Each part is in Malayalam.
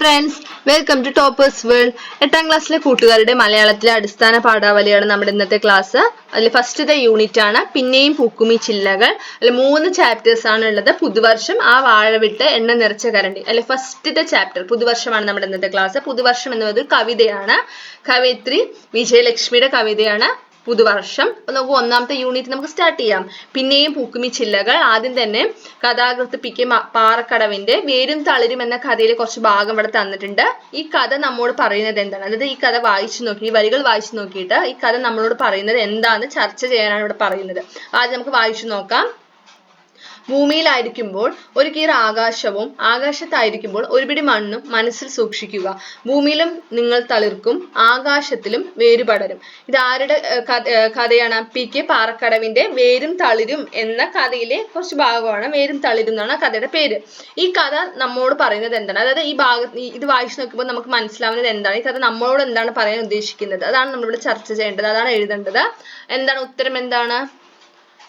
Friends welcome to toppers world എട്ടാം ക്ലാസ്സിലെ കൂട്ടുകാരുടെ മലയാളത്തിലെ അടിസ്ഥാന പാഠാവലിയാണ് നമ്മുടെ ഇന്നത്തെ ക്ലാസ് അതിൽ ഫസ്റ്റത്തെ യൂണിറ്റ് ആണ് പിന്നെയും പൂക്കുമി ചില്ലകൾ. അതിൽ മൂന്ന് ചാപ്റ്റേഴ്സ് ആണ് ഉള്ളത്. പുതുവർഷം ആ വാഴവിട്ട് എണ്ണ നിറച്ച കരണ്ടി. അല്ലെ ഫസ്റ്റത്തെ ചാപ്റ്റർ പുതുവർഷമാണ് നമ്മുടെ ഇന്നത്തെ ക്ലാസ് പുതുവർഷം എന്നത് ഒരു കവിതയാണ്. കവയിത്രി വിജയലക്ഷ്മിയുടെ കവിതയാണ്. പുതുവർഷം. നമുക്ക് ഒന്നാമത്തെ യൂണിറ്റ് നമുക്ക് സ്റ്റാർട്ട് ചെയ്യാം. പിന്നെയും പൂക്കുമി ചില്ലകൾ. ആദ്യം തന്നെ കഥാകൃത്ത് പി കെ പാറക്കടവിന്റെ വേരും തളിരും എന്ന കഥയിലെ കുറച്ച് ഭാഗം ഇവിടെ തന്നിട്ടുണ്ട്. ഈ കഥ നമ്മോട് പറയുന്നത് എന്താണ്? അതായത് ഈ കഥ വായിച്ചു നോക്കി ഈ വരികൾ വായിച്ചു നോക്കിയിട്ട് ഈ കഥ നമ്മളോട് പറയുന്നത് എന്താന്ന് ചർച്ച ചെയ്യാനാണ് ഇവിടെ പറയുന്നത്. ആദ്യം നമുക്ക് വായിച്ചു നോക്കാം. ഭൂമിയിലായിരിക്കുമ്പോൾ ഒരു കീർ ആകാശവും ആകാശത്തായിരിക്കുമ്പോൾ ഒരു പിടി മണ്ണും മനസ്സിൽ സൂക്ഷിക്കുക. ഭൂമിയിലും നിങ്ങൾ തളിർക്കും ആകാശത്തിലും വേരുപടരും. ഇത് ആരുടെ കഥ കഥയാണ്? പി കെ പാറക്കടവിന്റെ വേരും തളിരും എന്ന കഥയിലെ കുറച്ച് ഭാഗമാണ്. വേരും തളിരും എന്നാണ് കഥയുടെ പേര്. ഈ കഥ നമ്മോട് പറയുന്നത് എന്താണ്? അതായത് ഈ ഭാഗ ഇത് വായിച്ചു നോക്കുമ്പോൾ നമുക്ക് മനസ്സിലാവുന്നത് എന്താണ്? ഈ കഥ നമ്മളോട് എന്താണ് പറയാൻ ഉദ്ദേശിക്കുന്നത്? അതാണ് നമ്മളിവിടെ ചർച്ച ചെയ്യേണ്ടത്. അതാണ് എഴുതേണ്ടത്. എന്താണ്? ഉത്തരം എന്താണ്?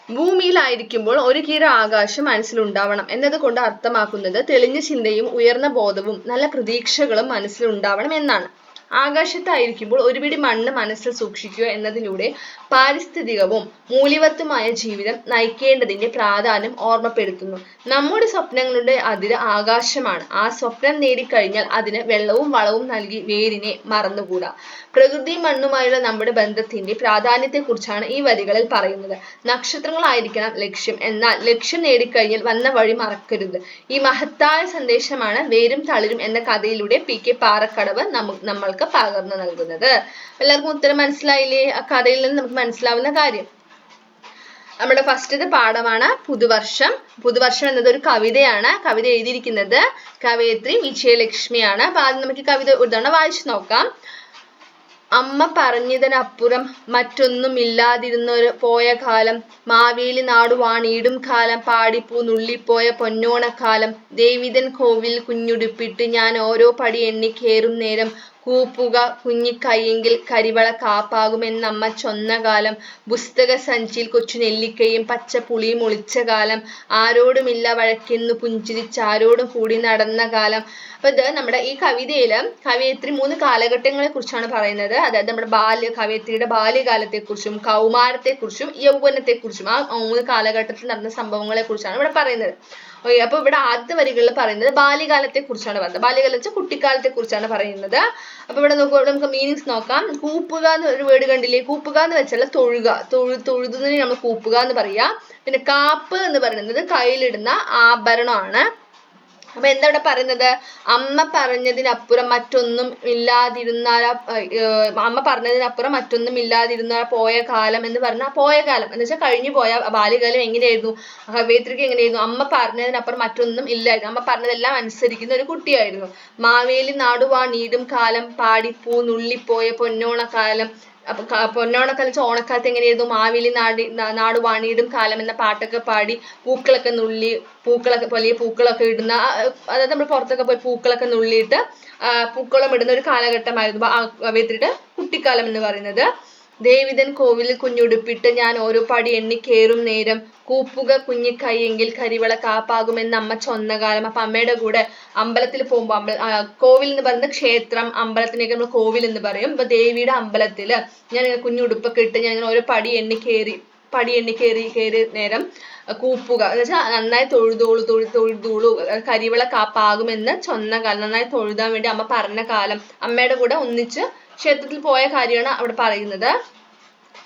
ഭൂമിയിലായിരിക്കുമ്പോൾ ഒരു കീറ ആകാശം മനസ്സിലുണ്ടാവണം എന്നതുകൊണ്ട് അർത്ഥമാക്കുന്നത് തെളിഞ്ഞ ചിന്തയും ഉയർന്ന ബോധവും നല്ല പ്രതീക്ഷകളും മനസ്സിലുണ്ടാവണം എന്നാണ്. ആകാശത്തായിരിക്കുമ്പോൾ ഒരു പിടി മണ്ണ് മനസ്സിൽ സൂക്ഷിക്കുക എന്നതിലൂടെ പാരിസ്ഥിതികവും മൂല്യവത്തുമായ ജീവിതം നയിക്കേണ്ടതിന്റെ പ്രാധാന്യം ഓർമ്മപ്പെടുത്തുന്നു. നമ്മുടെ സ്വപ്നങ്ങളുടെ അതിര് ആകാശമാണ്. ആ സ്വപ്നം നേടിക്കഴിഞ്ഞാൽ അതിന് വെള്ളവും വളവും നൽകി വേരിനെ മറന്നുകൂടാ. പ്രകൃതി മണ്ണുമായുള്ള നമ്മുടെ ബന്ധത്തിന്റെ പ്രാധാന്യത്തെക്കുറിച്ചാണ് ഈ വരികളിൽ പറയുന്നത്. നക്ഷത്രങ്ങളായിരിക്കണം ലക്ഷ്യം. എന്നാൽ ലക്ഷ്യം നേടിക്കഴിഞ്ഞാൽ വന്ന വഴി മറക്കരുത്. ഈ മഹത്തായ സന്ദേശമാണ് വേരും തളിരും എന്ന കഥയിലൂടെ പി കെ പാറക്കടവ് നമു നമ്മൾക്ക് പകർന്നു നൽകുന്നത്. എല്ലാവർക്കും ഉത്തരം മനസ്സിലായില്ലേ? ആ കഥയിൽ നിന്ന് നമുക്ക് മനസ്സിലാവുന്ന കാര്യം. നമ്മുടെ ഫസ്റ്റത്തെ പാഠമാണ് പുതുവർഷം. പുതുവർഷം എന്നത് ഒരു കവിതയാണ്. കവിത എഴുതിയിരിക്കുന്നത് കവയത്രി വിജയലക്ഷ്മിയാണ്. അപ്പൊ ആദ്യം നമുക്ക് കവിത ഒരു തവണ വായിച്ചു നോക്കാം. അമ്മ പറഞ്ഞതിനപ്പുറം മറ്റൊന്നുമില്ലാതിരുന്നൊരു പോയ കാലം മാവേലി നാടു വാണീടും കാലം പാടിപ്പൂ നുള്ളിപ്പോയ പൊന്നോണക്കാലം. ദേവിതൻ കോവിൽ കുഞ്ഞുടുപ്പിട്ട് ഞാൻ ഓരോ പടി എണ്ണി കേറും നേരം കൂപ്പുക കുഞ്ഞിക്കൈയെങ്കിൽ കരിവള കാപ്പാകുമെന്നമ്മ ചൊന്ന കാലം. പുസ്തക സഞ്ചിയിൽ കൊച്ചു നെല്ലിക്കയും പച്ച പുളിയും ഒളിച്ച കാലം. ആരോടുമില്ല വഴക്കെന്നു പുഞ്ചിരിച്ച് ആരോടും കൂടി നടന്ന കാലം. അപ്പൊ ഇത് നമ്മുടെ ഈ കവിതയിൽ കവയത്രി മൂന്ന് കാലഘട്ടങ്ങളെ കുറിച്ചാണ് പറയുന്നത്. അതായത് നമ്മുടെ ബാല്യ കവയത്രിയുടെ ബാല്യകാലത്തെക്കുറിച്ചും കൗമാരത്തെക്കുറിച്ചും യൗവനത്തെക്കുറിച്ചും കുറിച്ചും യൗവനത്തെ കുറിച്ചും ആ മൂന്ന് കാലഘട്ടത്തിൽ നടന്ന സംഭവങ്ങളെ കുറിച്ചാണ് ഇവിടെ പറയുന്നത്. ഓക്കെ അപ്പൊ ഇവിടെ ആദ്യത്തെ വരികളിൽ പറയുന്നത് ബാല്യകാലത്തെ കുറിച്ചാണ് പറയുന്നത്. ബാല്യകാലം വെച്ചാൽ കുട്ടിക്കാലത്തെ കുറിച്ചാണ് പറയുന്നത്. അപ്പൊ ഇവിടെ നോക്കുക നമുക്ക് മീനിങ്സ് നോക്കാം. കൂപ്പുക എന്ന് ഒരു വേർഡ് കണ്ടില്ലേ? കൂപ്പുക എന്ന് വെച്ചാൽ തൊഴുക. തൊഴു തൊഴുതുന്നതിന് നമ്മൾ കൂപ്പുക എന്ന് പറയാ. പിന്നെ കാപ്പ് എന്ന് പറയുന്നത് കയ്യിലിടുന്ന ആഭരണമാണ്. അപ്പൊ എന്താ ഇവിടെ പറയുന്നത്? അമ്മ പറഞ്ഞതിനപ്പുറം മറ്റൊന്നും ഇല്ലാതിരുന്നാല അമ്മ പറഞ്ഞതിനപ്പുറം മറ്റൊന്നും ഇല്ലാതിരുന്ന പോയ കാലം എന്ന് പറഞ്ഞാൽ പോയ കാലം. എന്ന് വെച്ചാൽ കഴിഞ്ഞു പോയ ബാല്യകാലം എങ്ങനെയായിരുന്നു? കവയിത്രിക്ക് എങ്ങനെയായിരുന്നു? അമ്മ പറഞ്ഞതിനപ്പുറം മറ്റൊന്നും ഇല്ലായിരുന്നു. അമ്മ പറഞ്ഞതെല്ലാം അനുസരിക്കുന്ന ഒരു കുട്ടിയായിരുന്നു. മാവേലി നാടുവാണീടും കാലം പാടിപ്പൂ നുള്ളിപ്പോയ പൊന്നോണക്കാലം അപ്പൊ ക- പൊന്നോണക്കാലം വെച്ചാൽ ഓണക്കാലത്ത് എങ്ങനെയായിരുന്നു മാവേലി നാടി നാട് വാണിയിടും കാലം എന്ന പാട്ടൊക്കെ പാടി പൂക്കളൊക്കെ നുള്ളി പൂക്കളൊക്കെ വലിയ പൂക്കളൊക്കെ ഇടുന്ന അതായത് നമ്മൾ പുറത്തൊക്കെ പോയി പൂക്കളൊക്കെ നുള്ളിയിട്ട് പൂക്കളം ഇടുന്ന ഒരു കാലഘട്ടമായിരുന്നു. കവയിത്രിയുടെ കുട്ടിക്കാലം എന്ന് പറയുന്നത്. ദേവിതൻ കോവിലിൽ കുഞ്ഞുടുപ്പിട്ട് ഞാൻ ഓരോ പടി എണ്ണി കേറും നേരം. കൂപ്പുക കുഞ്ഞിക്കൈയെങ്കിൽ കരിവള കാപ്പാകുമെന്ന് അമ്മ ചൊന്ന കാലം അപ്പൊ അമ്മയുടെ കൂടെ അമ്പലത്തിൽ പോകുമ്പോൾ അമ്പല കോവിൽ എന്ന് പറയുന്നത് ക്ഷേത്രം അമ്പലത്തിനൊക്കെ നമ്മൾ കോവിൽ എന്ന് പറയും. അപ്പൊ ദേവിയുടെ അമ്പലത്തിൽ ഞാൻ ഇങ്ങനെ കുഞ്ഞുടുപ്പൊക്കെ ഇട്ട് ഞാൻ ഇങ്ങനെ ഓരോ പടി എണ്ണി കേറി പടി എണ്ണി കയറി കയറി നേരം കൂപ്പുക. എന്ന് വെച്ചാൽ നന്നായി തൊഴുതോളൂ തൊഴു തൊഴുതോളൂ. കരിവള കാപ്പാകുമെന്ന് ചൊന്ന കാലം നന്നായി തൊഴുതാൻ വേണ്ടി അമ്മ പറഞ്ഞ കാലം. അമ്മയുടെ കൂടെ ഒന്നിച്ച് ക്ഷേത്രത്തിൽ പോയ കാര്യമാണ് അവിടെ പറയുന്നത്.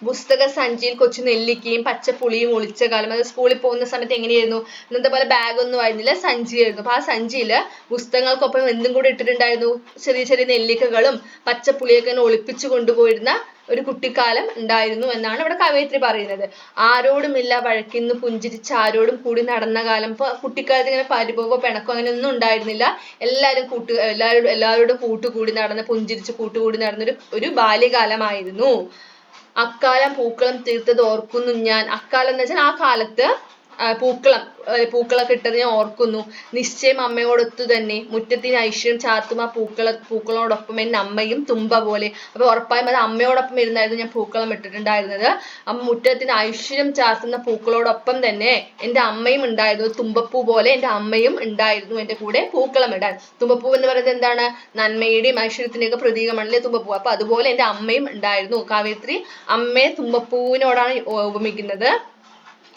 പുസ്തക സഞ്ചിയിൽ കൊച്ചു നെല്ലിക്കയും പച്ചപ്പുളിയും ഒളിച്ച കാലം. അത് സ്കൂളിൽ പോകുന്ന സമയത്ത് എങ്ങനെയായിരുന്നു? ഇന്നത്തെ പോലെ ബാഗ് ഒന്നും ആയിരുന്നില്ല സഞ്ചിയായിരുന്നു. അപ്പൊ ആ സഞ്ചിയിൽ പുസ്തകങ്ങൾക്കൊപ്പം എന്തും കൂടി ഇട്ടിട്ടുണ്ടായിരുന്നു? ചെറിയ ചെറിയ നെല്ലിക്കകളും പച്ചപ്പുളിയൊക്കെ ഇങ്ങനെ ഒളിപ്പിച്ചു കൊണ്ടുപോയിരുന്ന ഒരു കുട്ടിക്കാലം ഉണ്ടായിരുന്നു എന്നാണ് ഇവിടെ കവയിത്രി പറയുന്നത്. ആരോടുമില്ല വഴക്കിന്ന് പുഞ്ചിരിച്ച് ആരോടും കൂടി നടന്ന കാലം ഇപ്പൊ കുട്ടിക്കാലത്ത് ഇങ്ങനെ പരിഭവോ പിണക്കോ അങ്ങനെ ഒന്നും ഉണ്ടായിരുന്നില്ല. എല്ലാവരും കൂട്ട് എല്ലാവരോടും എല്ലാവരോടും കൂട്ടുകൂടി നടന്ന് പുഞ്ചിരിച്ച് കൂട്ടുകൂടി നടന്ന ഒരു ബാല്യകാലമായിരുന്നു. അക്കാലം പൂക്കളം തീർത്തത് ഓർക്കുന്നു ഞാൻ. അക്കാലം എന്ന് വെച്ചാൽ ആ കാലത്ത് പൂക്കളം പൂക്കളൊക്കെ ഇട്ടത് ഞാൻ ഓർക്കുന്നു. നിശ്ചയം അമ്മയോടൊത്തു തന്നെ. മുറ്റത്തിന് ഐശ്വര്യം ചാർത്തും ആ പൂക്കള പൂക്കളോടൊപ്പം എന്റെ അമ്മയും തുമ്പ പോലെ. അപ്പൊ ഉറപ്പായും അത് അമ്മയോടൊപ്പം ഇരുന്നായിരുന്നു ഞാൻ പൂക്കളം ഇട്ടിട്ടുണ്ടായിരുന്നത്. അമ്മ മുറ്റത്തിന് ഐശ്വര്യം ചാർത്തുന്ന പൂക്കളോടൊപ്പം തന്നെ എന്റെ അമ്മയും ഉണ്ടായിരുന്നു. തുമ്പപ്പൂ പോലെ എന്റെ അമ്മയും ഉണ്ടായിരുന്നു എന്റെ കൂടെ പൂക്കളം ഇടാൻ. തുമ്പപ്പൂ എന്ന് പറയുന്നത് എന്താണ്? നന്മയുടെയും ഐശ്വര്യത്തിന്റെയും ഒക്കെ പ്രതീകമാണല്ലേ തുമ്പപ്പൂ. അപ്പൊ അതുപോലെ എന്റെ അമ്മയും ഉണ്ടായിരുന്നു. കാവ്യത്രി അമ്മയെ തുമ്പപ്പൂവിനോടാണ് ഉപമിക്കുന്നത്.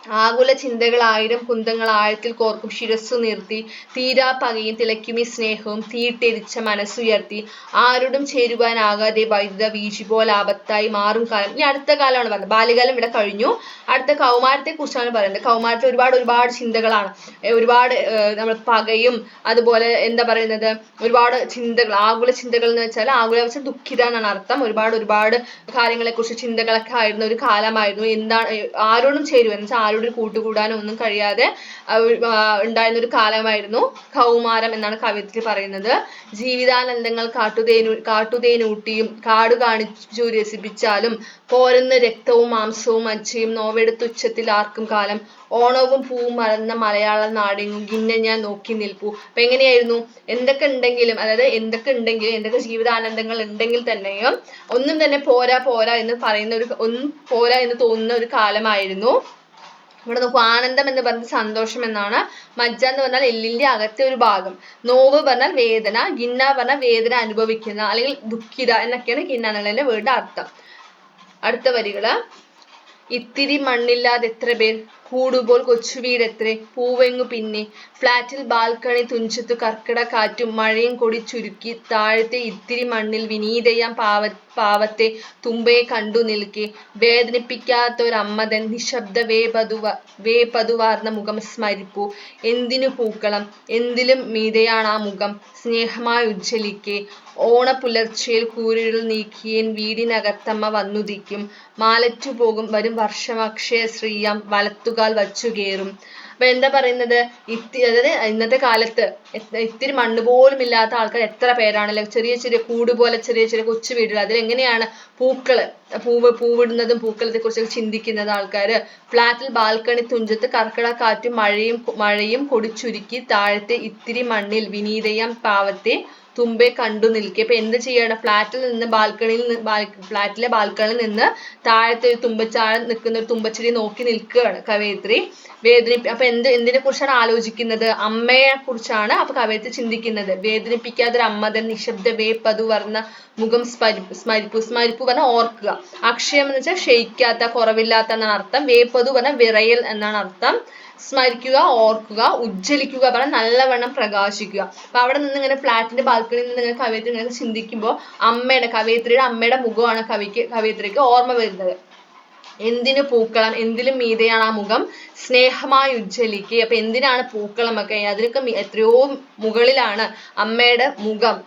ആകുല ചിന്തകൾ ആയിരം കുന്തങ്ങൾ ആഴത്തിൽ കോർക്കും ശിരസ്സു നിർത്തി തീരാ പകയും തിളയ്ക്കുമി സ്നേഹവും തീയിട്ടെരിച്ച മനസ്സുയർത്തി. ആരോടും ചേരുവാനാകാതെ വൈദ്യുത വീശി പോലെ ആപത്തായി മാറും കാലം. ഇനി അടുത്ത കാലമാണ് പറയുന്നത് ബാല്യകാലം ഇവിടെ കഴിഞ്ഞു. അടുത്ത കൗമാരത്തെ കുറിച്ചാണ് പറയുന്നത്. കൗമാരത്തിൽ ഒരുപാട് ഒരുപാട് ചിന്തകളാണ്. ഒരുപാട് നമ്മൾ പകയും അതുപോലെ എന്താ പറയുന്നത്? ഒരുപാട് ചിന്തകൾ. ആകുല ചിന്തകൾ എന്ന് വെച്ചാൽ ആകുല വെച്ചാൽ ദുഃഖിത എന്നാണ് അർത്ഥം. ഒരുപാട് ഒരുപാട് കാര്യങ്ങളെ കുറിച്ച് ചിന്തകളൊക്കെ ആയിരുന്ന ഒരു കാലമായിരുന്നു. എന്താണ് ആരോടും ചേരുവാൻ വെച്ചാൽ ആരോടും കൂട്ടുകൂടാനോ ഒന്നും കഴിയാതെ ഉണ്ടായിരുന്ന ഒരു കാലമായിരുന്നു കൗമാരം എന്നാണ് കവിതയിൽ പറയുന്നത്. ജീവിതാനന്ദങ്ങൾ കാട്ടുതേനു കാട്ടുതേനൂട്ടിയും കാട് കാണിച്ചു രസിപ്പിച്ചാലും പോരുന്ന രക്തവും മാംസവും മജ്ജയും നോവെടുത്ത് ഉച്ചത്തിൽ ആർക്കും കാലം. ഓണവും പൂവും മറന്ന മലയാള നാടെങ്ങും ഗിന്നെ ഞാൻ നോക്കി നിൽപ്പു. അപ്പൊ എങ്ങനെയായിരുന്നു? എന്തൊക്കെ ഉണ്ടെങ്കിലും അതായത് എന്തൊക്കെ ഉണ്ടെങ്കിലും എന്തൊക്കെ ജീവിതാനന്ദങ്ങൾ ഉണ്ടെങ്കിൽ തന്നെയും ഒന്നും തന്നെ പോരാ പോരാ എന്ന് പറയുന്ന ഒരു ഒന്നും പോരാ എന്ന് തോന്നുന്ന ഒരു കാലമായിരുന്നു. ഇവിടെ നോക്കൂ ആനന്ദം എന്ന് പറഞ്ഞത് സന്തോഷം എന്നാണ്. മജ്ജ എന്ന് പറഞ്ഞാൽ എല്ലിന്റെ അകത്തെ ഒരു ഭാഗം. നോവ് പറഞ്ഞാൽ വേദന ഗിന്ന പറഞ്ഞാൽ വേദന അനുഭവിക്കുന്ന അല്ലെങ്കിൽ ദുഃഖിത എന്നൊക്കെയാണ് എന്നുള്ളതിന്റെ വീടിന്റെ അർത്ഥം. അടുത്ത വരികൾ ഇത്തിരി മണ്ണില്ലാതെ എത്ര പേർ കൂടുപോൽ കൊച്ചു വീടെത്രേ പൂവെങ്ങു പിന്നെ. ഫ്ലാറ്റിൽ ബാൽക്കണി തുഞ്ചത്തു കർക്കിട കാറ്റും മഴയും കൊടി ചുരുക്കി താഴത്തെ ഇത്തിരി മണ്ണിൽ വിനീതയാം പാവ പാവത്തെ തുമ്പയെ കണ്ടു നിൽക്കെ. വേദനിപ്പിക്കാത്തൊരമ്മതൻ നിശബ്ദ വേപതുവ വേപതുവാർന്ന മുഖം സ്മരിപ്പു. എന്തിനു പൂക്കളം? എന്തിലും മീതയാണ് ആ മുഖം. സ്നേഹമായി ഉജ്ജ്വലിക്കെ. ഓണപ്പുലർച്ചയിൽ കൂരിരുൾ നീക്കിയൻ വീടിനകത്തമ്മ വന്നുദിക്കും. മാലറ്റു പോകും വരും വർഷമക്ഷയ ശ്രീയാം വലത്തുകാൽ വച്ചു കയറും അപ്പൊ എന്താ പറയുന്നത്? ഇത്തി അതായത് ഇന്നത്തെ കാലത്ത് ഇത്തിരി മണ്ണ് പോലും ഇല്ലാത്ത ആൾക്കാർ എത്ര പേരാണല്ലേ ചെറിയ ചെറിയ കൂട് പോലെ ചെറിയ ചെറിയ കൊച്ചു വീടുകൾ. അതിൽ എങ്ങനെയാണ് പൂക്കൾ പൂവ് പൂവിടുന്നതും പൂക്കളത്തെ കുറിച്ചൊക്കെ ചിന്തിക്കുന്നത് ആൾക്കാർ ഫ്ലാറ്റിൽ ബാൽക്കണി തുഞ്ചത്ത് കർക്കിട കാറ്റും മഴയും മഴയും കൊടിച്ചുരുക്കി താഴത്തെ ഇത്തിരി മണ്ണിൽ വിനീതയം പാവത്തെ തുമ്പെ കണ്ടു നിൽക്കെ അപ്പൊ എന്ത് ചെയ്യണം? ഫ്ലാറ്റിൽ നിന്ന് ബാൽക്കണിയിൽ നിന്ന് ഫ്ലാറ്റിലെ ബാൽക്കണിയിൽ നിന്ന് താഴത്തെ ഒരു തുമ്പച്ചാഴ നിൽക്കുന്ന ഒരു തുമ്പച്ചെടി നോക്കി നിൽക്കുകയാണ് കവയിത്രി. വേദനിപ്പി അപ്പൊ എന്ത് എന്തിനെ കുറിച്ചാണ് ആലോചിക്കുന്നത്? അമ്മയെ കുറിച്ചാണ് അപ്പൊ കവയിത്രി ചിന്തിക്കുന്നത്. വേദനിപ്പിക്കാതെ ഒരു അമ്മ നിശബ്ദ വേപ്പതു വർണ മുഖം സ്മരിപ്പ് സ്മരിപ്പു സ്മരിപ്പു പറഞ്ഞാൽ ഓർക്കുക. അക്ഷയം എന്ന് വെച്ചാൽ ക്ഷയിക്കാത്ത കുറവില്ലാത്ത എന്നാണ് അർത്ഥം. വേപ്പതു പറഞ്ഞാൽ വിറയൽ എന്നാണ് അർത്ഥം. സ്മരിക്കുക ഓർക്കുക ഉജ്ജ്വലിക്കുക പറഞ്ഞാൽ നല്ലവണ്ണം പ്രകാശിക്കുക. അപ്പൊ അവിടെ നിന്ന് ഇങ്ങനെ ഫ്ലാറ്റിന്റെ ബാൽക്കണിയിൽ നിന്ന് ഇങ്ങനെ കവയിത്രി ഇങ്ങനെ ചിന്തിക്കുമ്പോൾ അമ്മയുടെ കവയിത്രിയുടെ അമ്മയുടെ മുഖമാണ് കവിക്ക് കവയിത്രിക്ക് ഓർമ്മ വരുന്നത്. എന്തിനു പൂക്കളം എന്തിലും മീതയാണ് ആ മുഖം? സ്നേഹമായി ഉജ്ജ്വലിക്കുക അപ്പൊ എന്തിനാണ് പൂക്കളം ഒക്കെ? അതിനൊക്കെ എത്രയോ മുകളിലാണ് അമ്മയുടെ മുഖം.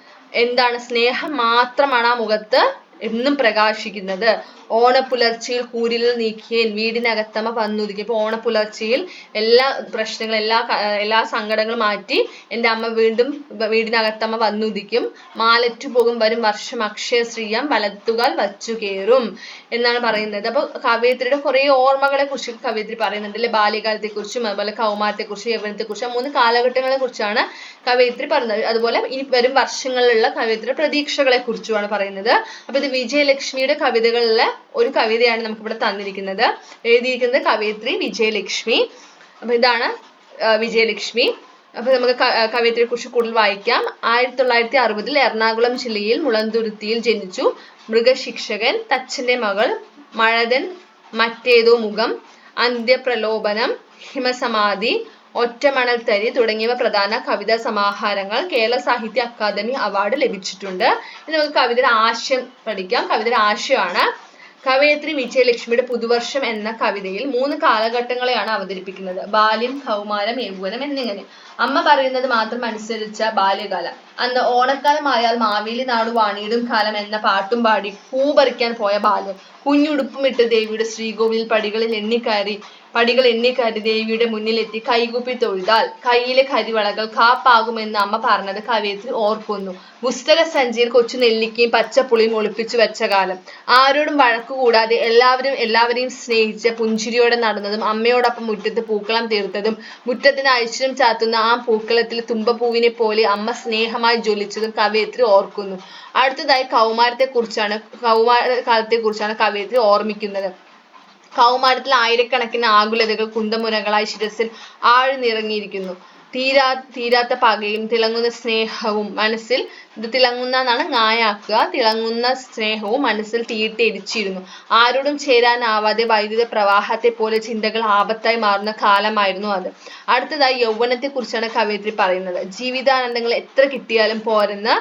എന്താണ്? സ്നേഹം മാത്രമാണ് ആ മുഖത്ത് എന്നും പ്രകാശിക്കുന്നത്. ഓണപ്പുലർച്ചയിൽ കൂരിൽ നീക്കിയേൻ വീടിനകത്തമ്മ വന്നുദിക്കും ഇപ്പൊ ഓണപ്പുലർച്ചയിൽ എല്ലാ പ്രശ്നങ്ങളും എല്ലാ എല്ലാ സങ്കടങ്ങളും മാറ്റി എന്റെ അമ്മ വീണ്ടും വീടിനകത്തമ്മ വന്നുദിക്കും മാലറ്റു പോകും വരും വർഷം അക്ഷയ ശ്രീയാം വലത്തുകാൽ വച്ചു കയറും എന്നാണ് പറയുന്നത്. അപ്പൊ കവയിത്രിയുടെ കുറെ ഓർമ്മകളെ കുറിച്ച് കവയിത്രി പറയുന്നുണ്ട്. അല്ലെ? ബാല്യകാലത്തെ കുറിച്ചും അതുപോലെ കൗമാരത്തെ കുറിച്ചും യൗവനത്തെ കുറിച്ചും മൂന്ന് കാലഘട്ടങ്ങളെ കുറിച്ചാണ് കവയിത്രി പറയുന്നത്. അതുപോലെ ഇനി വരും വർഷങ്ങളിലുള്ള കവയിത്രിയുടെ പ്രതീക്ഷകളെ കുറിച്ചുമാണ് പറയുന്നത്. അപ്പൊ ഇത് വിജയലക്ഷ്മിയുടെ കവിതകളിലെ ഒരു കവിതയാണ് നമുക്കിവിടെ തന്നിരിക്കുന്നത്. എഴുതിയിരിക്കുന്നത് കവയിത്രി വിജയലക്ഷ്മി. അപ്പൊ ഇതാണ് വിജയലക്ഷ്മി. അപ്പൊ നമുക്ക് കവയിത്രിയെ കുറിച്ച് കൂടുതൽ വായിക്കാം. ആയിരത്തി തൊള്ളായിരത്തി അറുപതിൽ എറണാകുളം ജില്ലയിൽ മുളന്തുരുത്തിയിൽ ജനിച്ചു മൃഗശിക്ഷകൻ തച്ചന്റെ മകൾ മഴതൻ മറ്റേതോ മുഖം അന്ത്യപ്രലോഭനം ഹിമസമാധി ഒറ്റമണൽത്തരി തുടങ്ങിയവ പ്രധാന കവിതാ സമാഹാരങ്ങൾ കേരള സാഹിത്യ അക്കാദമി അവാർഡ് ലഭിച്ചിട്ടുണ്ട്. ഇനി നമുക്ക് കവിതയുടെ ആശയം പഠിക്കാം. കവിതയുടെ ആശയമാണ് കവയത്രി വിജയലക്ഷ്മിയുടെ പുതുവർഷം എന്ന കവിതയിൽ മൂന്ന് കാലഘട്ടങ്ങളെയാണ് അവതരിപ്പിക്കുന്നത്. ബാല്യം കൗമാരം യൗവനം എന്നിങ്ങനെ. അമ്മ പറയുന്നത് മാത്രം അനുസരിച്ച ബാല്യകാലം. അന്ന് ഓണക്കാലമായാൽ മാവേലി നാട് വാണിയിടും കാലം എന്ന പാട്ടും പാടി പൂ പറിക്കാൻ പോയ ബാല്യം. കുഞ്ഞുടുപ്പുമിട്ട് ദേവിയുടെ ശ്രീകോവിലിൽ പടികളിൽ എണ്ണിക്കയറി പടികൾ എണ്ണിക്കരി ദേവിയുടെ മുന്നിലെത്തി കൈകൂപ്പി തൊഴുതാൽ. കയ്യിലെ കരിവളകൾ കാപ്പാകുമെന്ന് അമ്മ പറഞ്ഞത് കവിയത്തിൽ ഓർക്കുന്നു. പുസ്തക സഞ്ചിയിൽ കൊച്ചു നെല്ലിക്കയും പച്ചപ്പുളിയും ഒളിപ്പിച്ചു വെച്ച കാലം. ആരോടും വഴക്കു കൂടാതെ എല്ലാവരും എല്ലാവരെയും സ്നേഹിച്ച് പുഞ്ചിരിയോടെ നടന്നതും അമ്മയോടൊപ്പം മുറ്റത്ത് പൂക്കളം തീർത്തതും മുറ്റത്തിന് ഐശ്വര്യം ചാത്തുന്ന ആ പൂക്കളത്തിൽ തുമ്പപ്പൂവിനെ പോലെ അമ്മ സ്നേഹമായി ജ്വലിച്ചതും കവയിത്രി ഓർക്കുന്നു. അടുത്തതായി കൗമാരത്തെ കുറിച്ചാണ് കൗമാര കാലത്തെ കുറിച്ചാണ് കവയിത്രി ഓർമ്മിക്കുന്നത്. കൗമാരത്തിൽ ആയിരക്കണക്കിന് ആകുലതകൾ കുന്തമുനകളായി ശിരസിൽ ആഴ്ന്നിറങ്ങിയിരിക്കുന്നു. തീരാ തീരാത്ത പകയും തിളങ്ങുന്ന സ്നേഹവും മനസ്സിൽ ഇത് തിളങ്ങുന്ന എന്നാണ് ങ്ങായാക്കുക തിളങ്ങുന്ന സ്നേഹവും മനസ്സിൽ തീയിട്ടെരിച്ചിരുന്നു. ആരോടും ചേരാനാവാതെ വൈദ്യുത പ്രവാഹത്തെ പോലെ ചിന്തകൾ ആപത്തായി മാറുന്ന കാലമായിരുന്നു അത്. അടുത്തതായി യൗവനത്തെ കുറിച്ചാണ് കവയിത്രി പറയുന്നത്. ജീവിതാനന്ദങ്ങൾ എത്ര കിട്ടിയാലും പോരെന്ന്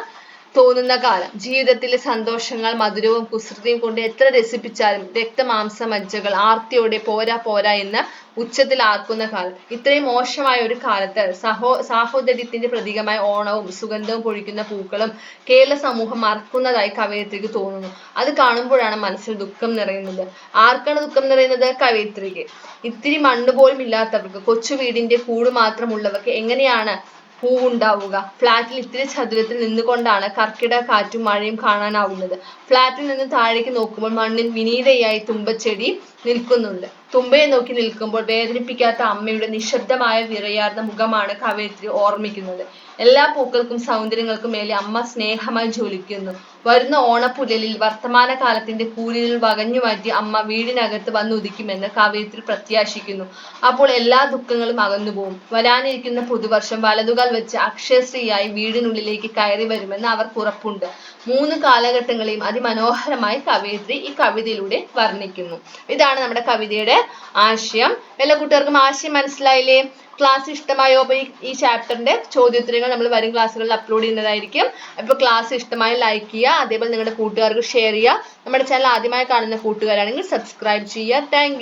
തോന്നുന്ന കാലം. ജീവിതത്തിലെ സന്തോഷങ്ങൾ മധുരവും കുസൃതിയും കൊണ്ട് എത്ര രസിപ്പിച്ചാലും രക്തമാംസ മജ്ജകൾ ആർത്തിയോടെ പോരാ പോരാ എന്ന് ഉച്ചത്തിൽ ആർക്കുന്ന കാലം. ഇത്രയും മോശമായ ഒരു കാലത്ത് സഹോ സാഹോദര്യത്തിന്റെ പ്രതീകമായ ഓണവും സുഗന്ധവും പൊഴിക്കുന്ന പൂക്കളും കേരള സമൂഹം മറക്കുന്നതായി കവയിത്രിക്ക് തോന്നുന്നു. അത് കാണുമ്പോഴാണ് മനസ്സിൽ ദുഃഖം നിറയുന്നത്. ആർക്കാണ് ദുഃഖം നിറയുന്നത്? കവയിത്രിക്ക്. ഇത്തിരി മണ്ണ് പോലും ഇല്ലാത്തവർക്ക് കൊച്ചു വീടിന്റെ കൂട് മാത്രമുള്ളവർക്ക് എങ്ങനെയാണ് പൂവുണ്ടാവുക. ഫ്ലാറ്റിൽ ഇത്തിരി ചതുരത്തിൽ നിന്നുകൊണ്ടാണ് കർക്കിടക കാറ്റും മഴയും കാണാനാവുന്നത്. ഫ്ലാറ്റിൽ നിന്ന് താഴേക്ക് നോക്കുമ്പോൾ മണ്ണിൽ വിനീതയായി തുമ്പച്ചെടി നിൽക്കുന്നുണ്ട്. തുമ്പയെ നോക്കി നിൽക്കുമ്പോൾ വേദനിപ്പിക്കാത്ത അമ്മയുടെ നിശബ്ദമായ വിറയാർന്ന മുഖമാണ് കവയത്രി ഓർമ്മിക്കുന്നത്. എല്ലാ പൂക്കൾക്കും സൗന്ദര്യങ്ങൾക്കും മേലെ അമ്മ സ്നേഹമായി ജ്വലിക്കുന്നു. വരുന്ന ഓണപ്പുലലിൽ വർത്തമാനകാലത്തിന്റെ കൂരിരുൾ വകഞ്ഞു മാറ്റി അമ്മ വീടിനകത്ത് വന്നുദിക്കുമെന്ന് കവയത്രി പ്രത്യാശിക്കുന്നു. അപ്പോൾ എല്ലാ ദുഃഖങ്ങളും അകന്നുപോകും. വരാനിരിക്കുന്ന പുതുവർഷം വലതുകാൽ വെച്ച് അക്ഷയശ്രീയായി വീടിനുള്ളിലേക്ക് കയറി വരുമെന്ന് അവർക്ക് ഉറപ്പുണ്ട്. മൂന്ന് കാലഘട്ടങ്ങളെയും അതിമനോഹരമായി കവയത്രി ഈ കവിതയിലൂടെ വർണിക്കുന്നു. ഇതാണ് നമ്മുടെ കവിതയുടെ ആശയം. എല്ലാ കൂട്ടുകാർക്കും ആശയം മനസ്സിലായില്ലേ? ക്ലാസ് ഇഷ്ടമായോ? അപ്പൊ ഈ ചാപ്റ്ററിന്റെ ചോദ്യോത്തരങ്ങൾ നമ്മൾ വരും ക്ലാസ്സുകളിൽ അപ്ലോഡ് ചെയ്യുന്നതായിരിക്കും. അപ്പോൾ ക്ലാസ് ഇഷ്ടമായി ലൈക്ക് ചെയ്യുക അതേപോലെ നിങ്ങളുടെ കൂട്ടുകാർക്ക് ഷെയർ ചെയ്യുക. നമ്മുടെ ചാനൽ ആദ്യമായി കാണുന്ന കൂട്ടുകാരാണെങ്കിൽ സബ്സ്ക്രൈബ് ചെയ്യുക. താങ്ക്